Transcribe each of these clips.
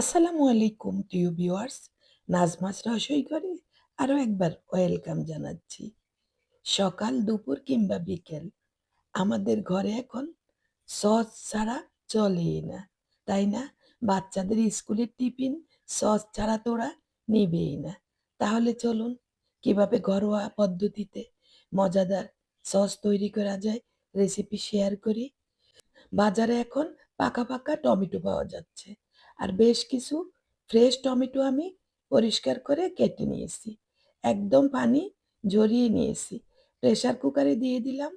আসসালামু আলাইকুম, প্রিয় ভিউয়ার্স। নাজমাস রসই করে আরও একবার ওয়েলকাম জানাচ্ছি। সকাল দুপুর কিংবা বিকেল, আমাদের ঘরে এখন সস ছাড়া চলেই না, তাই না? বাচ্চাদের স্কুলের টিফিন সস ছাড়া তোরা নিবেই না। তাহলে চলুন, কীভাবে ঘরোয়া পদ্ধতিতে মজাদার সস তৈরি করা যায় রেসিপি শেয়ার করি। বাজারে এখন পাকা পাকা টমেটো পাওয়া যাচ্ছে। আর বেশ কিছু ফ্রেশ টমেটো আমি পরিষ্কার করে কেটে নিয়েছি। একদম পানি ঝরিয়ে নিয়েছি। প্রেশার কুকারে দিয়ে দিলাম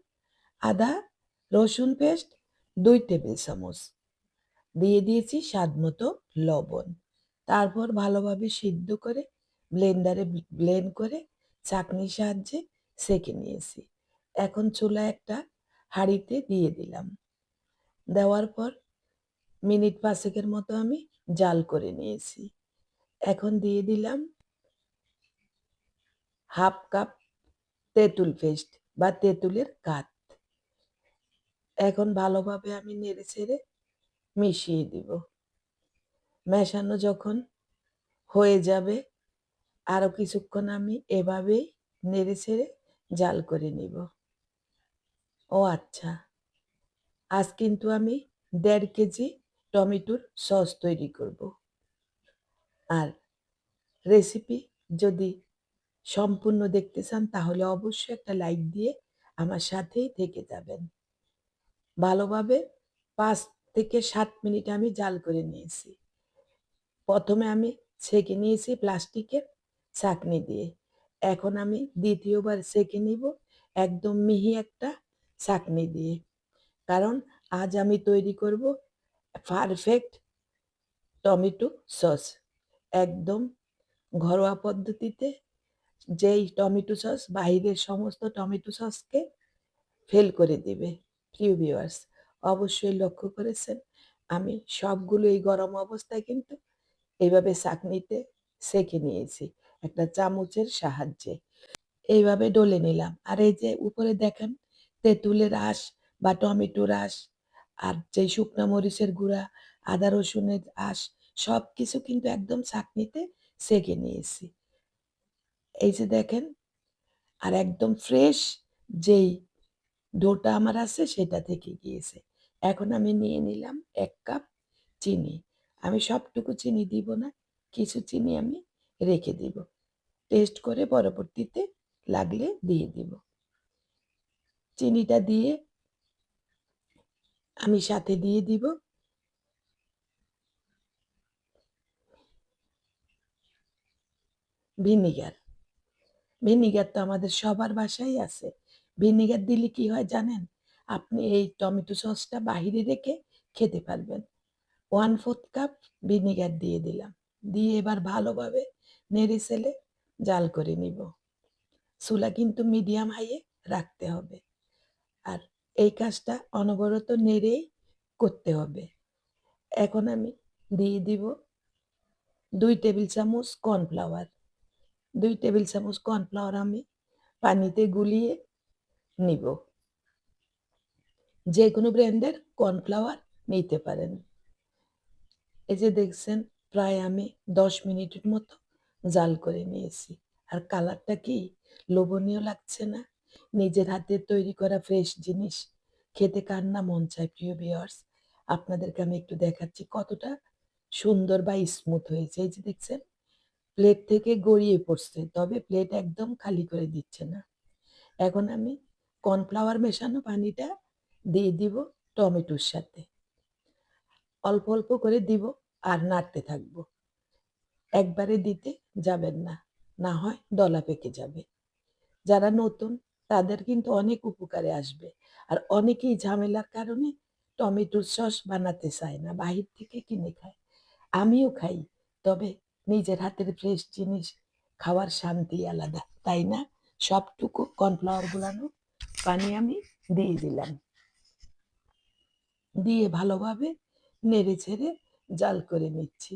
আদা, রসুন পেস্ট দুই টেবিল চামচ। দিয়ে দিয়েছি স্বাদ মতো লবণ। তারপর ভালোভাবে সিদ্ধ করে ব্লেন্ডারে ব্লেন্ড করে চাকনির সাহায্যে সেঁকে নিয়েছি। এখন চুলা একটা হাঁড়িতে দিয়ে দিলাম। দেওয়ার পর মিনিট পাঁচেকের মতো আমি জাল করে নিয়েছি। এখন দিয়ে দিলাম হাফ কাপ তেঁতুল পেস্ট বা তেঁতুলের কাত। এখন ভালোভাবে আমি নেড়ে ছেড়ে মিশিয়ে দিব। মেশানো যখন হয়ে যাবে, আরও কিছুক্ষণ আমি এভাবেই নেড়ে ছেড়ে জাল করে নিব। ও আচ্ছা আজ কিন্তু আমি দেড় কেজি টমেটোর সস তৈরি করব। আর রেসিপি যদি সম্পূর্ণ দেখতে চান, তাহলে অবশ্যই একটা লাইক দিয়ে আমার সাথেই থেকে যাবেন। ভালোভাবে পাঁচ থেকে সাত মিনিট আমি জাল করে নিয়েছি। প্রথমে আমি ছেঁকে নিয়েছি প্লাস্টিকের চাকনি দিয়ে। এখন আমি দ্বিতীয়বার সেঁকে নিব একদম মিহি একটা চাকনি দিয়ে। কারণ আজ আমি তৈরি করব পারফেক্ট টমেটো সস একদম ঘরোয়া পদ্ধতিতে যেই টমেটো সস বাইরের সমস্ত টমেটো সসকে ফেল করে দেবে প্রিয় ভিউয়ার্স অবশ্যই লক্ষ্য করেছেন, আমি সবগুলো এই গরম অবস্থায় কিন্তু এইভাবে চাকনিতে সেঁকে নিয়েছি, একটা চামচের সাহায্যে। এইভাবে ডলে নিলাম। আর এই যে উপরে দেখেন, তেঁতুলের আঁশ বা টমেটোর আঁশ আর যেই শুকনো মরিচের গুঁড়া, আদা রসুনের আঁশ সব কিছু কিন্তু একদম চাকনিতে সেঁকে নিয়েছি। এই যে দেখেন, আর একদম ফ্রেশ যেই ডোটা আমার আছে সেটা থেকে গিয়েছে। এখন আমি নিয়ে নিলাম এক কাপ চিনি। আমি সবটুকু চিনি দিব না, কিছু চিনি আমি রেখে দিব। টেস্ট করে পরবর্তীতে লাগলে দিয়ে দিব। চিনিটা দিয়ে আমি সাথে দিয়ে দিব। ভিনিগার। ভিনিগার তো আমাদের সবার বাসায় আছে। ভিনিগার দিলে কি হয় জানেন? আপনি এই টমেটো সসটা বাহিরে রেখে খেতে পারবেন। ওয়ান ফোর্থ কাপ ভিনিগার দিয়ে দিলাম। দিয়ে এবার ভালোভাবে নেড়ে চেলে জাল করে নিব। চুলা কিন্তু মিডিয়াম হাইয়ে রাখতে হবে। আর এই কাজটা অনবরত নেড়েই করতে হবে। এখন আমি দিয়ে দিব দুই টেবিল চামচ কর্নফ্লাওয়ার। দুই টেবিল চামচ কর্নফ্লাওয়ার আমি পানিতে গুলিয়ে নিব। যে কোনো ব্র্যান্ডের কর্নফ্লাওয়ার নিতে পারেন। এই যে দেখছেন, প্রায় আমি দশ মিনিটের মতো জাল করে নিয়েছি। আর কালারটা কি লোভনীয় লাগছে না? নিজের হাতে তৈরি করা ফ্রেশ জিনিস। খেতে কার না মন চায়, প্রিয় ভিওয়ার্স আপনাদেরকে আমি একটু দেখাচ্ছি কতটা সুন্দর বা স্মুথ হয়েছে। এই যে দেখছেন প্লেট থেকে গড়িয়ে পড়ছে, তবে প্লেট একদম খালি করে দিচ্ছে না। এখন আমি কর্নফ্লাওয়ার মেশানো পানিটা দিয়ে দিব টমেটোর সাথে। অল্প অল্প করে দিব আর নাড়তে থাকব। একবারে দিতে যাবেন না না হয় দলা পেকে যাবে। যারা নতুন তাদের কিন্তু অনেক উপকারে আসবে। আর অনেকেই ঝামেলার কারণে টমেটোর সস বানাতে চায় না, বাহির থেকে কিনে খায়। আমিও খাই, তবে নিজের হাতের ফ্রেশ জিনিস খাওয়ার শান্তি আলাদা, তাই না? সবটুকু কর্নফ্লাওয়ার গুলানো পানি আমি দিয়ে দিলাম। দিয়ে ভালোভাবে নেড়ে ছেড়ে জাল করে নিচ্ছি।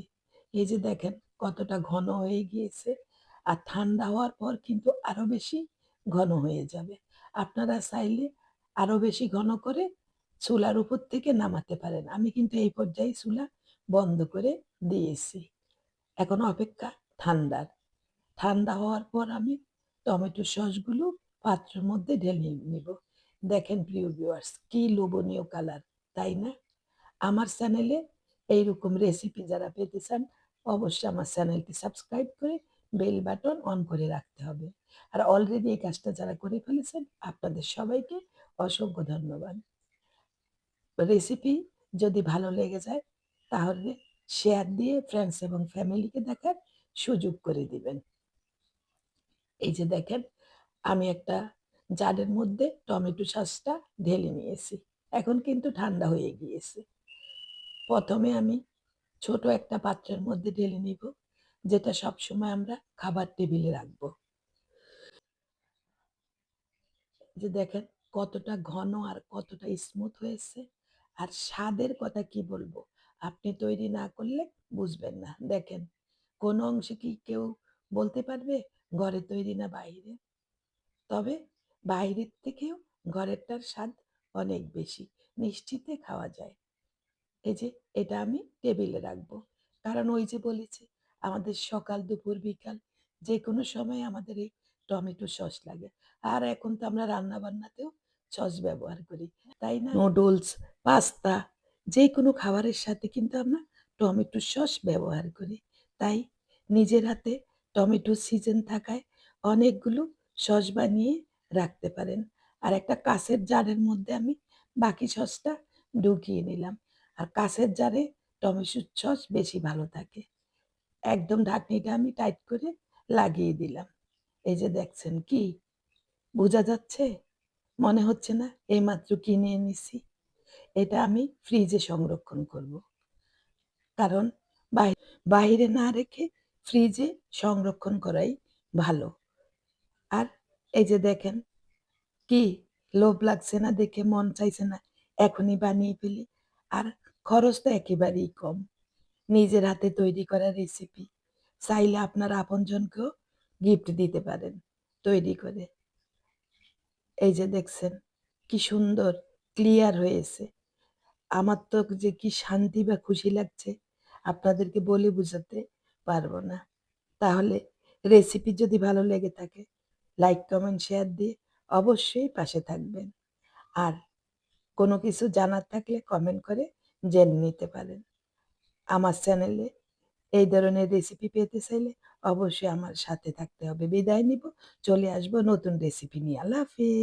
এই যে দেখেন কতটা ঘন হয়ে গিয়েছে, আর ঠান্ডা হওয়ার পর কিন্তু আরও বেশি ঘন হয়ে যাবে আপনারা চাইলে আরও বেশি ঘন করে চুলার উপর থেকে নামাতে পারেন আমি কিন্তু এই পর্যায়ে চুলা বন্ধ করে দিয়েছি। এখন অপেক্ষা ঠান্ডার। ঠান্ডা হওয়ার পর আমি টমেটো সসগুলো পাত্রের মধ্যে ঢেলে নিব। দেখেন প্রিয় ভিউয়ার্স কি লোভনীয় কালার, তাই না? আমার চ্যানেলে এইরকম রেসিপি যারা পেতে চান অবশ্যই আমার চ্যানেলটি সাবস্ক্রাইব করে বেল বাটন অন করে রাখতে হবে। আর অলরেডি এই কাজটা যারা করে ফেলেছেন আপনাদের সবাইকে অসংখ্য ধন্যবাদ। রেসিপি যদি ভালো লেগে যায় তাহলে শেয়ার দিয়ে ফ্রেন্ডস এবং ফ্যামিলিকে দেখার সুযোগ করে দিবেন। এই যে দেখেন আমি একটা জারের মধ্যে টমেটো সসটা ঢেলে নিয়েছি। এখন কিন্তু ঠান্ডা হয়ে গিয়েছে। প্রথমে আমি ছোট একটা পাত্রের মধ্যে ঢেলে নিব, যেটা সবসময় আমরা খাবার টেবিলে রাখব। যে দেখেন কতটা ঘন আর কতটা স্মুথ হয়েছে। আর স্বাদের কথা কি বলব? আপনি তৈরি না করলে বুঝবেন না। দেখেন, কোন অংশে কি কেউ বলতে পারবে, ঘরে তৈরি না বাইরে তবে বাইরের থেকেও ঘরেরটার স্বাদ অনেক বেশি। নিশ্চিতে খাওয়া যায়। এই যে এটা আমি টেবিলে রাখব। কারণ ওই যে বলেছি আমাদের সকাল, দুপুর, বিকাল যে কোনো সময় আমাদের এই টমেটো সস লাগে। আর এখন তো আমরা রান্না-বান্নাতেও সস ব্যবহার করি। তাই না? নুডলস, পাস্তা যে কোনো খাবারের সাথে কিন্তু আমরা টমেটো সস ব্যবহার করি। তাই নিজের হাতে টমেটো সিজন থাকায় অনেকগুলো সস বানিয়ে রাখতে পারেন। আর একটা কাঁচের জারের মধ্যে আমি বাকি সসটা ঢুকিয়ে নিলাম। আর কাঁচের জারে টমেটো সস বেশি ভালো থাকে। একদম ঢাকনিটা আমি টাইট করে লাগিয়ে দিলাম। এই যে দেখছেন কি? বোঝা যাচ্ছে? মনে হচ্ছে না এইমাত্র কিনে এনেছি? এটা আমি ফ্রিজে সংরক্ষণ করব। কারণ বাহিরে না রেখে ফ্রিজে সংরক্ষণ করাই ভালো। আর এই যে দেখেন কি লোভ লাগছে না দেখে, মন চাইছে না এখনই বানিয়ে ফেলি। আর খরচ তো একেবারেই কম। নিজের হাতে তৈরি করা রেসিপি। চাইলে আপনার আপনজনকেও গিফট দিতে পারেন তৈরি করে। এই যে দেখছেন কি সুন্দর ক্লিয়ার হয়েছে। আমার তো যে কি শান্তি বা খুশি লাগছে আপনাদেরকে বলে বুঝাতে পারব না। তাহলে রেসিপি যদি ভালো লেগে থাকে লাইক, কমেন্ট, শেয়ার দিয়ে অবশ্যই পাশে থাকবেন। আর কোনো কিছু জানার থাকলে কমেন্ট করে জেনে নিতে পারেন। আমার চ্যানেলে এই ধরনের রেসিপি পেতে চাইলে অবশ্যই আমার সাথে থাকতে হবে। বিদায় নিব। চলে আসব নতুন রেসিপি নিয়ে। আল্লাহ হাফেজ।